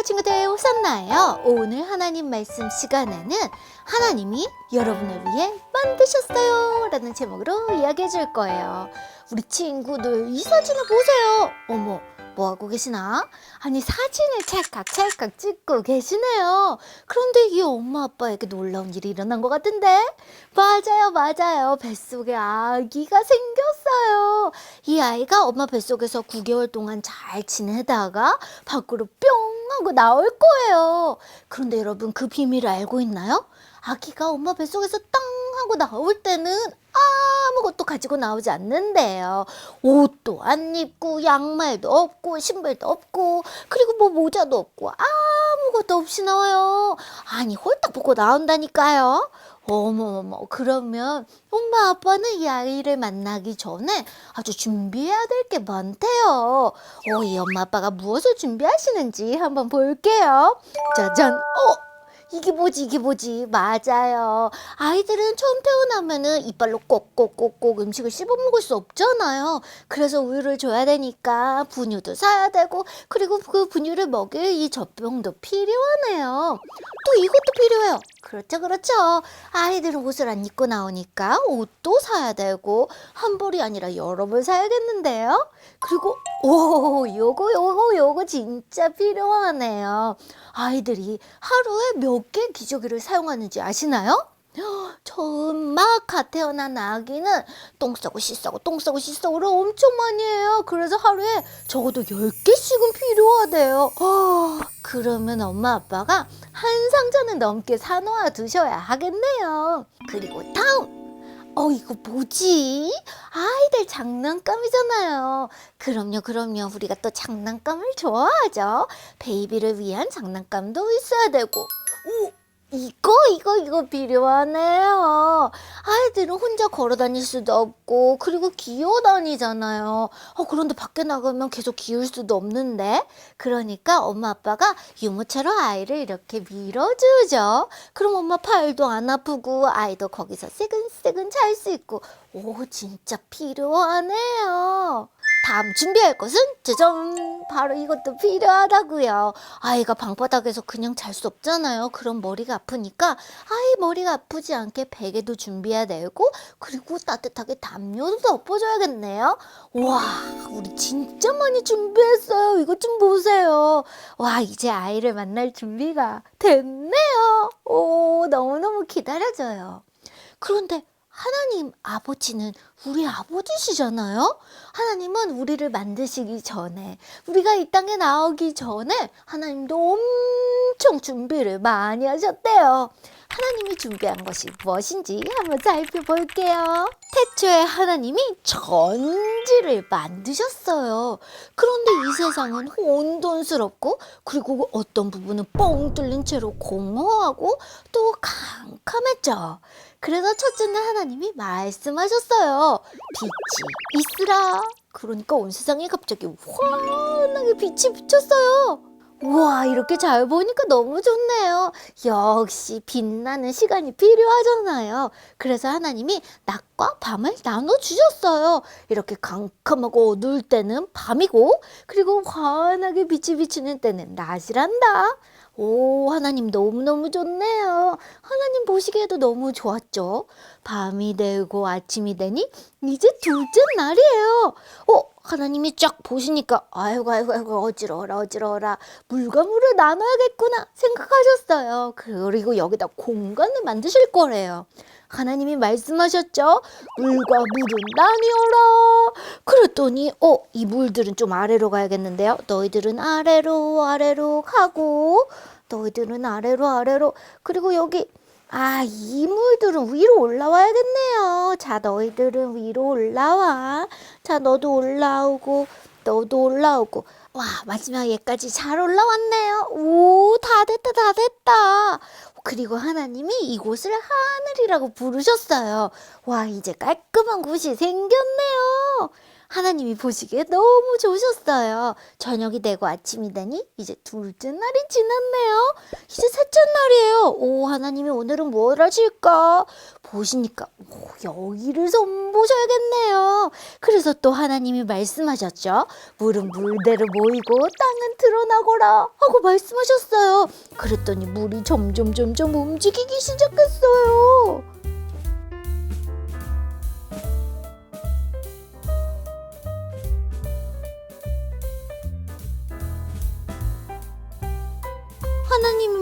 안녕하세요 친구들 호산나예요? 오늘 하나님 말씀 시간에는 하나님이 여러분을 위해 만드셨어요 라는 제목으로 이야기해 줄 거예요. 우리 친구들 이 사진을 보세요. 어머 뭐하고 계시나? 아니 사진을 찰칵찰칵 찍고 계시네요. 그런데 이 엄마 아빠에게 놀라운 일이 일어난 것 같은데? 맞아요 맞아요. 뱃속에 아기가 생겼어요. 이 아이가 엄마 뱃속에서 9개월 동안 잘 지내다가 밖으로 뿅 하고 나올 거예요. 그런데 여러분 그 비밀을 알고 있나요? 아기가 엄마 뱃속에서 땅 하고 나올 때는 아무것도 가지고 나오지 않는데요. 옷도 안 입고 양말도 없고 신발도 없고 그리고 뭐 모자도 없고 아무것도 없이 나와요. 아니 홀딱 벗고 나온다니까요. 어머머머 그러면 엄마 아빠는 이 아이를 만나기 전에 아주 준비해야 될 게 많대요. 어, 이 엄마 아빠가 무엇을 준비하시는지 한번 볼게요. 짜잔. 어, 이게 뭐지, 이게 뭐지? 맞아요. 아이들은 처음 태어나면은 이빨로 꼭꼭꼭꼭 음식을 씹어 먹을 수 없잖아요. 그래서 우유를 줘야 되니까 분유도 사야 되고, 그리고 그 분유를 먹일 이 젖병도 필요하네요. 또 이것도 필요해요. 그렇죠, 그렇죠. 아이들은 옷을 안 입고 나오니까 옷도 사야 되고, 한 벌이 아니라 여러 벌 사야겠는데요. 그리고, 오, 요거, 요거, 요거 진짜 필요하네요. 아이들이 하루에 몇 개 기저귀를 사용하는지 아시나요? 처음 막 갓 태어난 아기는 똥 싸고 씻 싸고 똥 싸고 씻 싸고를 엄청 많이 해요. 그래서 하루에 적어도 10개씩은 필요하대요. 아, 그러면 엄마 아빠가 한 상자는 넘게 사놓아 두셔야 하겠네요. 그리고 다음! 어, 이거 뭐지? 아이들 장난감이잖아요. 그럼요, 그럼요. 우리가 또 장난감을 좋아하죠. 베이비를 위한 장난감도 있어야 되고. 오, 이거, 이거, 이거 필요하네요. 아이들은 혼자 걸어 다닐 수도 없고, 그리고 기어 다니잖아요. 어, 그런데 밖에 나가면 계속 기울 수도 없는데. 그러니까 엄마 아빠가 유모차로 아이를 이렇게 밀어주죠. 그럼 엄마 팔도 안 아프고, 아이도 거기서 새근새근 잘 수 있고, 오, 진짜 필요하네요. 다음 준비할 것은 짜잔 바로 이것도 필요하다고요. 아이가 방바닥에서 그냥 잘 수 없잖아요. 그럼 머리가 아프니까 아이 머리가 아프지 않게 베개도 준비해야 되고 그리고 따뜻하게 담요도 덮어줘야겠네요. 와 우리 진짜 많이 준비했어요. 이것 좀 보세요. 와 이제 아이를 만날 준비가 됐네요. 오 너무너무 기다려져요. 그런데 하나님 아버지는 우리 아버지시잖아요? 하나님은 우리를 만드시기 전에, 우리가 이 땅에 나오기 전에 하나님도 엄청 준비를 많이 하셨대요. 하나님이 준비한 것이 무엇인지 한번 살펴볼게요. 태초에 하나님이 전지를 만드셨어요. 그런데 이 세상은 혼돈스럽고, 그리고 어떤 부분은 뻥 뚫린 채로 공허하고, 또 캄캄했죠. 그래서 첫째는 하나님이 말씀하셨어요. 빛이 있으라. 그러니까 온 세상에 갑자기 환하게 빛이 비쳤어요. 우와, 이렇게 잘 보니까 너무 좋네요. 역시 빛나는 시간이 필요하잖아요. 그래서 하나님이 낮과 밤을 나눠주셨어요. 이렇게 캄캄하고 어두울 때는 밤이고, 그리고 환하게 빛이 비치는 때는 낮이란다. 오, 하나님 너무너무 좋네요. 하나님 보시기에도 너무 좋았죠? 밤이 되고 아침이 되니 이제 둘째 날이에요. 어, 하나님이 쫙 보시니까 아이고 아이고 아이고 어지러워라 어지러워라 물과 물을 나눠야겠구나 생각하셨어요. 그리고 여기다 공간을 만드실 거래요. 하나님이 말씀하셨죠? 물과 물은 나뉘어라. 그랬더니 어, 이 물들은 좀 아래로 가야겠는데요. 너희들은 아래로 아래로 가고 너희들은 아래로 아래로 그리고 여기 아, 이 물들은 위로 올라와야겠네요. 자, 너희들은 위로 올라와. 자, 너도 올라오고, 너도 올라오고. 와, 마지막 얘까지 잘 올라왔네요. 오, 다 됐다, 다 됐다. 그리고 하나님이 이곳을 하늘이라고 부르셨어요. 와, 이제 깔끔한 곳이 생겼네요. 하나님이 보시기에 너무 좋으셨어요. 저녁이 되고 아침이 되니 이제 둘째 날이 지났네요. 이제 셋째 날이에요. 오, 하나님이 오늘은 뭘 하실까? 보시니까, 오, 여기를 손보셔야겠네요. 그래서 또 하나님이 말씀하셨죠. 물은 물대로 모이고 땅은 드러나거라 하고 말씀하셨어요. 그랬더니 물이 점점 점점 움직이기 시작했어요.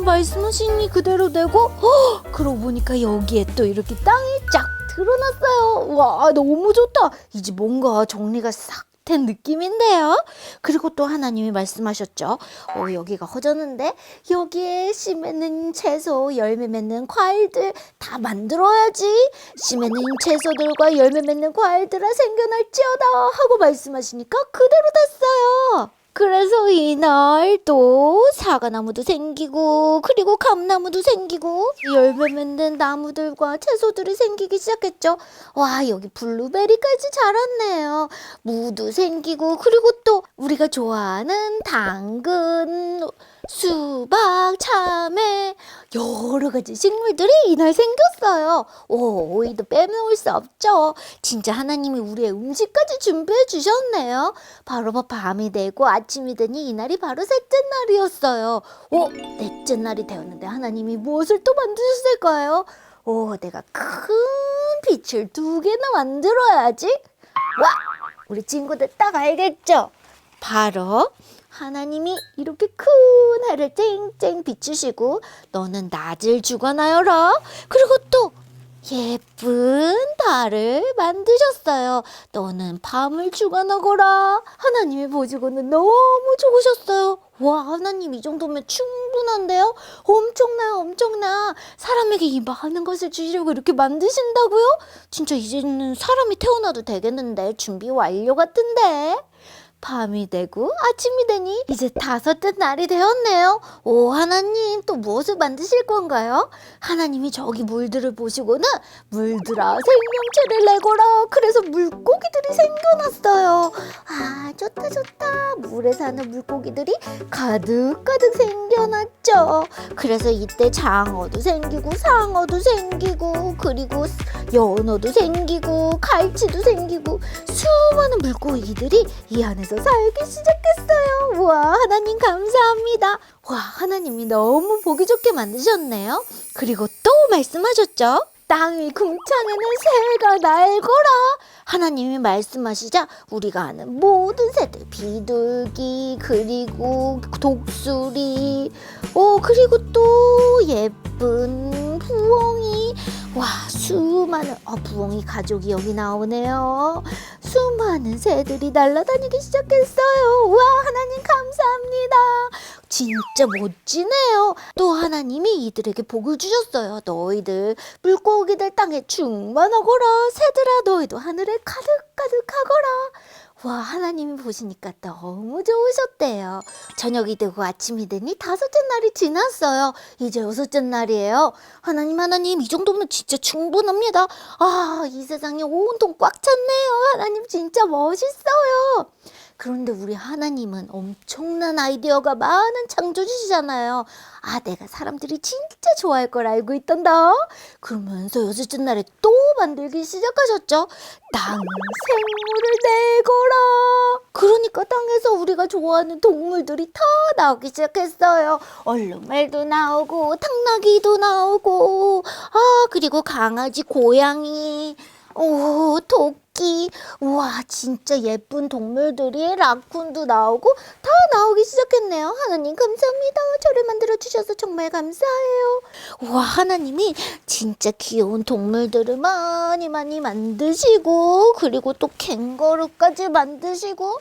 말씀하시니 그대로 되고 헉! 그러고 보니까 여기에 또 이렇게 땅이 쫙 드러났어요. 와 너무 좋다. 이제 뭔가 정리가 싹 된 느낌인데요. 그리고 또 하나님이 말씀하셨죠. 어, 여기가 허전한데 여기에 씨 맺는 채소, 열매 맺는 과일들 다 만들어야지. 씨 맺는 채소들과 열매 맺는 과일들아 생겨날지어다 하고 말씀하시니까 그대로 됐어요. 그래서 이날 또 사과나무도 생기고 그리고 감나무도 생기고 열매 맺는 나무들과 채소들이 생기기 시작했죠. 와 여기 블루베리까지 자랐네요. 무도 생기고 그리고 또 우리가 좋아하는 당근, 수박, 참외 여러 가지 식물들이 이날 생겼어요. 오 오이도 빼놓을 수 없죠. 진짜 하나님이 우리의 음식까지 준비해 주셨네요. 바로 밤이 되고 아침이 되니 이날이 바로 셋째 날이었어요. 오, 넷째 날이 되었는데 하나님이 무엇을 또 만드셨을까요? 오, 내가 큰 빛을 두 개나 만들어야지. 와, 우리 친구들 딱 알겠죠? 바로 하나님이 이렇게 큰 해를 쨍쨍 비추시고 너는 낮을 주관하여라. 그리고 또 예쁜 달을 만드셨어요. 너는 밤을 주관하거라. 하나님이 보시고는 너무 좋으셨어요. 와, 하나님 이 정도면 충분한데요? 엄청나요, 엄청나. 사람에게 이 많은 것을 주시려고 이렇게 만드신다고요? 진짜 이제는 사람이 태어나도 되겠는데 준비 완료 같은데. 밤이 되고 아침이 되니 이제 다섯째 날이 되었네요. 오 하나님 또 무엇을 만드실 건가요? 하나님이 저기 물들을 보시고는 물들아 생명체를 내거라. 그래서 물고기들이 생겨났어요. 아 좋다 좋다. 물에 사는 물고기들이 가득가득 생겨났죠. 그래서 이때 장어도 생기고 상어도 생기고 그리고 연어도 생기고 갈치도 생기고 수 많은 물고기들이 이 안에서 살기 시작했어요. 와, 하나님 감사합니다. 와, 하나님이 너무 보기 좋게 만드셨네요. 그리고 또 말씀하셨죠? 땅위 궁창에는 새가 날거라. 하나님이 말씀하시자 우리가 아는 모든 새들, 비둘기, 그리고 독수리, 오, 그리고 또 예쁜 부엉이, 와, 수많은, 어, 부엉이 가족이 여기 나오네요. 수많은 새들이 날아다니기 시작했어요. 와, 하나님 감사합니다. 진짜 멋지네요. 또 하나님이 이들에게 복을 주셨어요. 너희들 물고기들 땅에 충만하거라. 새들아 너희도 하늘에 가득가득하거라. 와 하나님이 보시니까 너무 좋으셨대요. 저녁이 되고 아침이 되니 다섯째 날이 지났어요. 이제 여섯째 날이에요. 하나님 하나님 이 정도면 진짜 충분합니다. 아 이 세상에 온통 꽉 찼네요. 하나님 진짜 멋있어요. 그런데 우리 하나님은 엄청난 아이디어가 많은 창조주시잖아요. 아, 내가 사람들이 진짜 좋아할 걸 알고 있단다. 그러면서 여섯째 날에 또 만들기 시작하셨죠. 땅 생물을 내거라. 그러니까 땅에서 우리가 좋아하는 동물들이 다 나오기 시작했어요. 얼룩말도 나오고 탕나귀도 나오고 아 그리고 강아지, 고양이, 오 토끼, 우와 진짜 예쁜 동물들이 라쿤도 나오고 다 나오기 시작했네요. 하나님 감사합니다. 저를 만들어 주셔서 정말 감사해요. 우와 하나님이 진짜 귀여운 동물들을 많이 많이 만드시고 그리고 또 캥거루까지 만드시고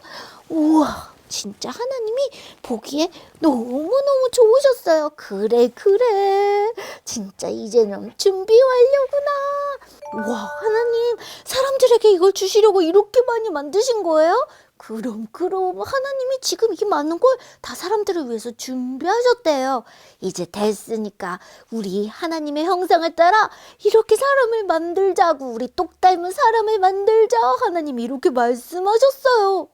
우와 진짜 하나님이 보기에 너무너무 좋으셨어요. 그래 그래 진짜 이제는 준비 완료구나. 와 하나님 사람들에게 이걸 주시려고 이렇게 많이 만드신 거예요? 그럼 그럼 하나님이 지금 이 많은 걸 다 사람들을 위해서 준비하셨대요. 이제 됐으니까 우리 하나님의 형상을 따라 이렇게 사람을 만들자고 우리 똑 닮은 사람을 만들자 하나님이 이렇게 말씀하셨어요.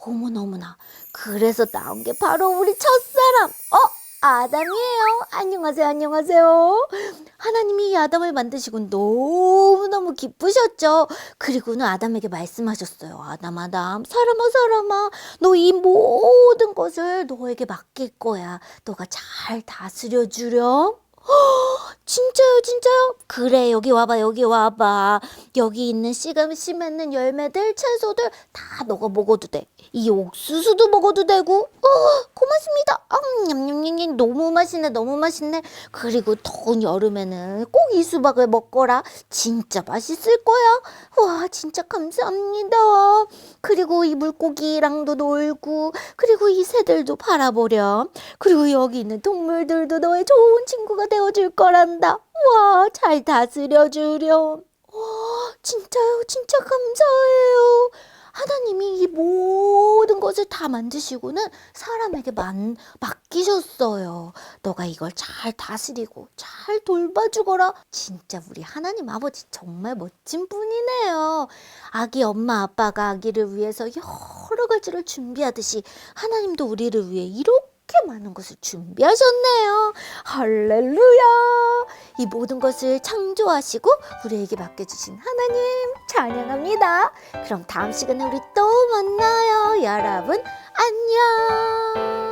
어머나 그래서 나온 게 바로 우리 첫사람 어? 아담이에요? 안녕하세요 안녕하세요. 하나님이 이 아담을 만드시고 너무너무 기쁘셨죠? 그리고는 아담에게 말씀하셨어요. 아담 아담 사람아 사람아 너 이 모든 것을 너에게 맡길 거야. 너가 잘 다스려 주렴. 진짜요, 진짜요? 그래, 여기 와봐, 여기 와봐. 여기 있는 씨가 씨 맺는 열매들, 채소들 다 너가 먹어도 돼. 이 옥수수도 먹어도 되고, 어, 고맙습니다. 음, 냠냠냠냠, 너무 맛있네, 너무 맛있네. 그리고 더운 여름에는 꼭 이 수박을 먹거라. 진짜 맛있을 거야. 와, 진짜 감사합니다. 그리고 이 물고기랑도 놀고, 그리고 이 새들도 바라보렴. 그리고 여기 있는 동물들도 너의 좋은 친구가 되어줄 거란다. 와, 잘 다스려주렴. 와, 진짜요? 진짜 감사해요. 하나님이 이 모든 것을 다 만드시고는 사람에게 만, 맡기셨어요. 너가 이걸 잘 다스리고 잘 돌봐주거라. 진짜 우리 하나님 아버지 정말 멋진 분이네요. 아기 엄마 아빠가 아기를 위해서 여러 가지를 준비하듯이 하나님도 우리를 위해 이렇게 많은 것을 준비하셨네요. 할렐루야! 이 모든 것을 창조하시고 우리에게 맡겨주신 하나님 찬양합니다. 그럼 다음 시간에 우리 또 만나요. 여러분, 안녕!